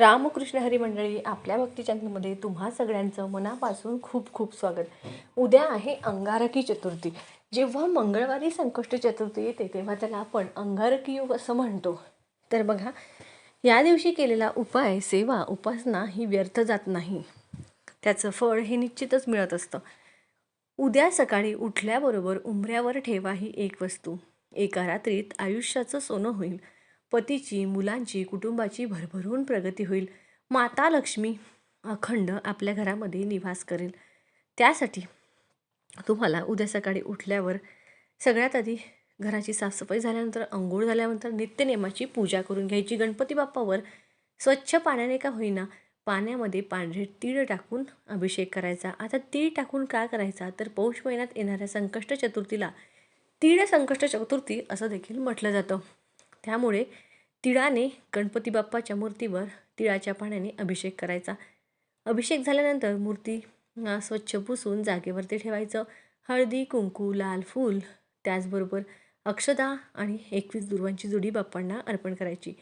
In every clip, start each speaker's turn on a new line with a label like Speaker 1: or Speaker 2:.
Speaker 1: रामकृष्ण हरी मंडळी आपल्या भक्ती चॅनलमध्ये तुम्हा सगळ्यांचं मनापासून खूप खूप स्वागत. उद्या आहे अंगारकी चतुर्थी. जेव्हा मंगळवारी संकष्ट चतुर्थी येते तेव्हा त्याला आपण अंगारकी योग असं म्हणतो. तर बघा या दिवशी केलेला उपाय सेवा उपासना ही व्यर्थ जात नाही. त्याचं फळ हे निश्चितच मिळत असतं. उद्या सकाळी उठल्याबरोबर उंबऱ्यावर ठेवा ही एक वस्तू. एका रात्रीत आयुष्याचं सोनं होईल. पतीची मुलांची कुटुंबाची भरभरून प्रगती होईल. माता लक्ष्मी अखंड आपल्या घरामध्ये निवास करेल. त्यासाठी तुम्हाला उद्या सकाळी उठल्यावर सगळ्यात आधी घराची साफसफाई झाल्यानंतर अंघोळ झाल्यानंतर नित्यनेमाची पूजा करून घ्यायची. गणपती बाप्पावर स्वच्छ पाण्याने का होईना पाण्यामध्ये पांढरे तीळ टाकून अभिषेक करायचा. आता तीळ टाकून का करायचा? तर पौष महिन्यात येणाऱ्या संकष्ट चतुर्थीला तीळ संकष्ट चतुर्थी असं देखील म्हटलं जातं. त्यामुळे तिळाने गणपती बाप्पाच्या मूर्तीवर तिळाच्या पाण्याने अभिषेक करायचा. अभिषेक झाल्यानंतर मूर्ती स्वच्छ पुसून जागेवरती ठेवायचं. हळदी कुंकू लाल फूल त्याचबरोबर अक्षदा आणि एकवीस दुर्वांची जुडी बाप्पांना अर्पण करायची.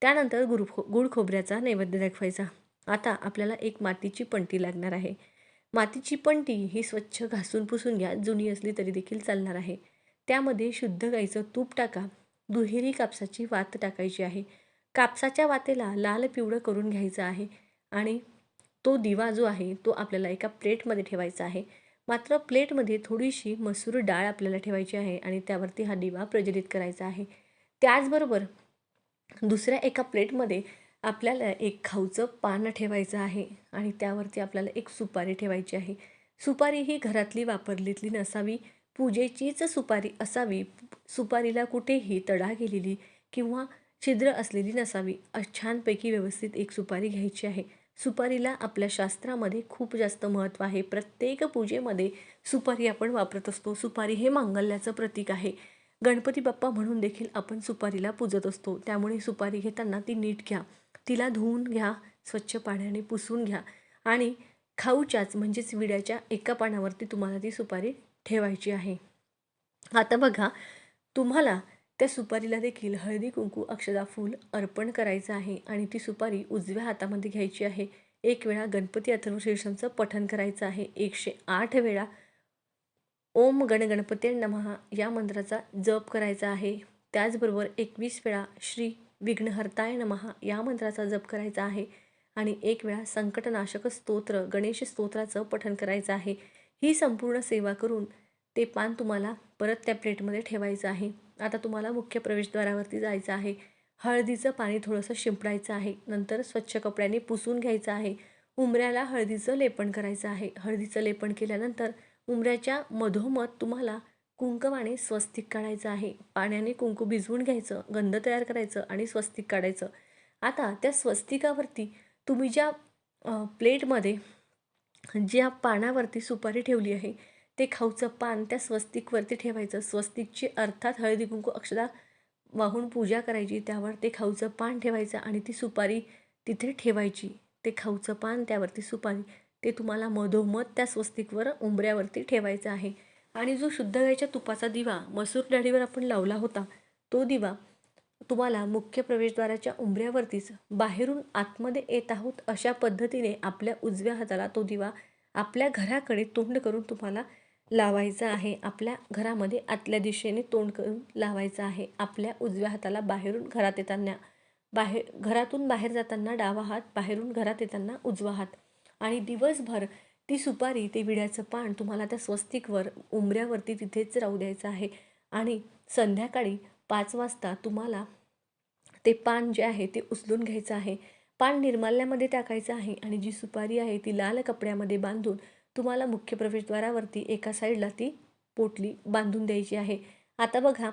Speaker 1: त्यानंतर गुरु खो गुळ खोबऱ्याचा नैवेद्य दाखवायचा. आता आपल्याला एक मातीची पंटी लागणार आहे. मातीची पंटी ही स्वच्छ घासून पुसून घ्या. जुनी असली तरी देखील चालणार आहे. त्यामध्ये शुद्ध गाईचं तूप टाका. दुहेरी कापसाची वात टाकायची आहे. कापसाच्या वातेला लाल पिवळं करून घ्यायचं आहे आणि तो दिवा जो आहे तो आपल्याला एका प्लेटमध्ये ठेवायचा आहे. मात्र प्लेटमध्ये थोडीशी मसूर डाळ आपल्याला ठेवायची आहे आणि त्यावरती हा दिवा प्रज्वलित करायचा आहे. त्याचबरोबर दुसऱ्या एका प्लेटमध्ये आपल्याला एक खाऊचं पान ठेवायचं आहे आणि त्यावरती आपल्याला एक सुपारी ठेवायची आहे. सुपारी ही घरातली वापरलेली नसावी. पूजेचीच सुपारी असावी. सुपारीला कुठेही तडा गेलेली किंवा छिद्र असलेली नसावी. छानपैकी व्यवस्थित एक सुपारी घ्यायची आहे. सुपारीला आपल्या शास्त्रामध्ये खूप जास्त महत्त्व आहे. प्रत्येक पूजेमध्ये सुपारी आपण वापरत असतो. सुपारी हे मांगल्याचं प्रतीक आहे. गणपती बाप्पा म्हणून देखील आपण सुपारीला पूजत असतो. त्यामुळे सुपारी घेताना ती नीट घ्या. तिला धुवून घ्या स्वच्छ पाण्याने पुसून घ्या आणि खाऊच्याच म्हणजेच विड्याच्या एका पानावरती तुम्हाला ती सुपारी ठेवायची आहे. आता बघा तुम्हाला त्या सुपारीला देखील हळदी कुंकू अक्षदा फूल अर्पण करायचं आहे आणि ती सुपारी उजव्या हातामध्ये घ्यायची आहे. एक वेळा गणपती अथर्वशीर्षमचं पठण करायचं आहे. एकशे आठ वेळा ओम गणगणपते नमहा या मंत्राचा जप करायचा आहे. त्याचबरोबर एकवीस वेळा श्री विघ्नहर्ताय नमहा या मंत्राचा जप करायचा आहे. आणि एक वेळा संकटनाशक स्तोत्र गणेश स्तोत्राचं पठण करायचं आहे. ही संपूर्ण सेवा करून ते पान तुम्हाला परत त्या प्लेटमध्ये ठेवायचं आहे. आता तुम्हाला मुख्य प्रवेशद्वारावरती जायचं आहे. हळदीचं पाणी थोडंसं शिंपडायचं आहे. नंतर स्वच्छ कपड्याने पुसून घ्यायचं आहे. उंबऱ्याला हळदीचं लेपन करायचं आहे. हळदीचं लेपन केल्यानंतर उंबऱ्याच्या मधोमध तुम्हाला कुंकवाने स्वस्तिक काढायचं आहे. पाण्याने कुंकू भिजवून घ्यायचं गंध तयार करायचं आणि स्वस्तिक काढायचं. आता त्या स्वस्तिकावरती तुम्ही ज्या प्लेटमध्ये ज्या पानावरती सुपारी ठेवली आहे ते खाऊचं पान त्या स्वस्तिकवरती ठेवायचं. स्वस्तिकची अर्थात हळदी कुंकू अक्षदा वाहून पूजा करायची त्यावर ते खाऊचं पान ठेवायचं आणि ती सुपारी तिथे ठेवायची. ते खाऊचं पान त्यावरती सुपारी ते तुम्हाला मधोमध त्या स्वस्तिकवर उंबऱ्यावरती ठेवायचं आहे. आणि जो शुद्ध गाईच्या तुपाचा दिवा मसूर डाळीवर आपण लावला होता तो दिवा तुम्हाला मुख्य प्रवेशद्वाराच्या उंबऱ्यावरतीच बाहेरून आतमध्ये येत आहोत अशा पद्धतीने आपल्या उजव्या हाताला तो दिवा आपल्या घराकडे तोंड करून तुम्हाला लावायचा आहे. आपल्या घरामध्ये आतल्या दिशेने तोंड करून लावायचं आहे. आपल्या उजव्या हाताला बाहेरून घरात येताना बाहेर घरातून बाहेर जाताना डावा हात बाहेरून घरात येताना उजवा हात. आणि दिवसभर ती सुपारी ते विड्याचं पान तुम्हाला त्या स्वस्तिकवर उंबऱ्यावरती तिथेच राहू द्यायचं आहे. आणि संध्याकाळी पाच वाजता तुम्हाला ते पान जे आहे ते उचलून घ्यायचं आहे. पान निर्माल्यामध्ये टाकायचं आहे आणि जी सुपारी आहे ती लाल कपड्यामध्ये बांधून तुम्हाला मुख्य प्रवेशद्वारावरती एका साईडला ती पोटली बांधून द्यायची आहे. आता बघा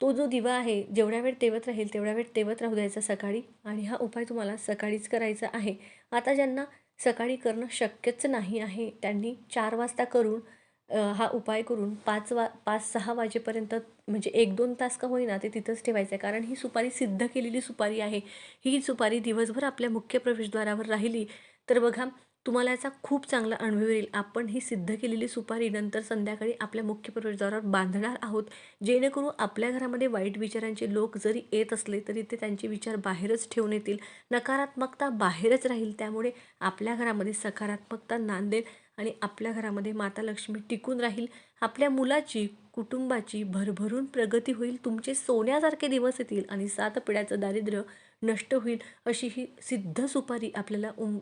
Speaker 1: तो जो दिवा आहे जेवढ्या वेळ तेवत राहील तेवढ्या वेळ तेवत राहू द्यायचा सकाळी आणि हा उपाय तुम्हाला सकाळीच करायचा आहे. आता ज्यांना सकाळी करणं शक्यच नाही आहे त्यांनी चार वाजता करून हा उपाय करून पाच वा पाच सहा वाजेपर्यंत म्हणजे एक दोन तास का होईना ते तिथंच ठेवायचं आहे. कारण ही सुपारी सिद्ध केलेली सुपारी आहे. ही सुपारी दिवसभर आपल्या मुख्य प्रवेशद्वारावर राहिली तर बघा तुम्हाला याचा खूप चांगला अनुभव येईल. आपण ही सिद्ध केलेली सुपारी नंतर संध्याकाळी आपल्या मुख्य प्रवेशद्वारावर बांधणार आहोत. जेणेकरून आपल्या घरामध्ये वाईट विचारांचे लोक जरी येत असले तरी ते त्यांचे विचार बाहेरच ठेवून येतील. नकारात्मकता बाहेरच राहील. त्यामुळे आपल्या घरामध्ये सकारात्मकता नांदेल. आणि आपल्या घरामध्ये माता लक्ष्मी टिकून राहील. आपल्या मुलाची कुटुंबाची भरभरून प्रगती होईल. तुमचे सोन्यासारखे दिवस येतील आणि सात पिढ्याचं दारिद्र्य नष्ट होईल अशी ही सिद्ध सुपारी आपल्याला उम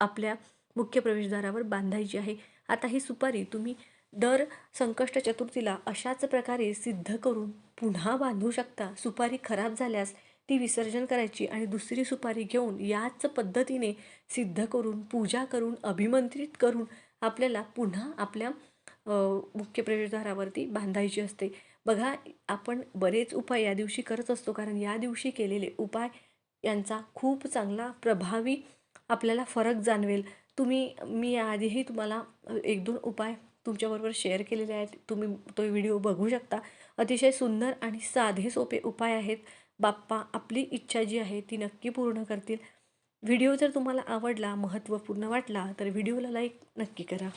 Speaker 1: आपल्या मुख्य प्रवेशद्वारावर बांधायची आहे. आता ही सुपारी तुम्ही दर संकष्ट चतुर्थीला अशाच प्रकारे सिद्ध करून पुन्हा बांधू शकता. सुपारी खराब झाल्यास ती विसर्जन करायची आणि दुसरी सुपारी घेऊन याच पद्धतीने सिद्ध करून पूजा करून अभिमंत्रित करून आपल्याला पुन्हा आपल्या मुख्य प्रवेशद्वारावरती बांधायची असते. बघा आपण बरेच उपाय या दिवशी करत असतो कारण या दिवशी केलेले उपाय यांचा खूप चांगला प्रभावी आपल्याला फरक जाणवेल. तुम्ही मी आधीही तुम्हाला एक दोन उपाय तुमच्याबरोबर शेअर केलेले आहेत. तुम्ही तो व्हिडिओ बघू शकता. अतिशय सुंदर आणि साधे सोपे उपाय आहेत. बाप्पा आपली इच्छा जी आहे ती नक्की पूर्ण करतील. व्हिडिओ जर तुम्हाला आवडला महत्त्वपूर्ण वाटला तर व्हिडिओला लाईक नक्की करा.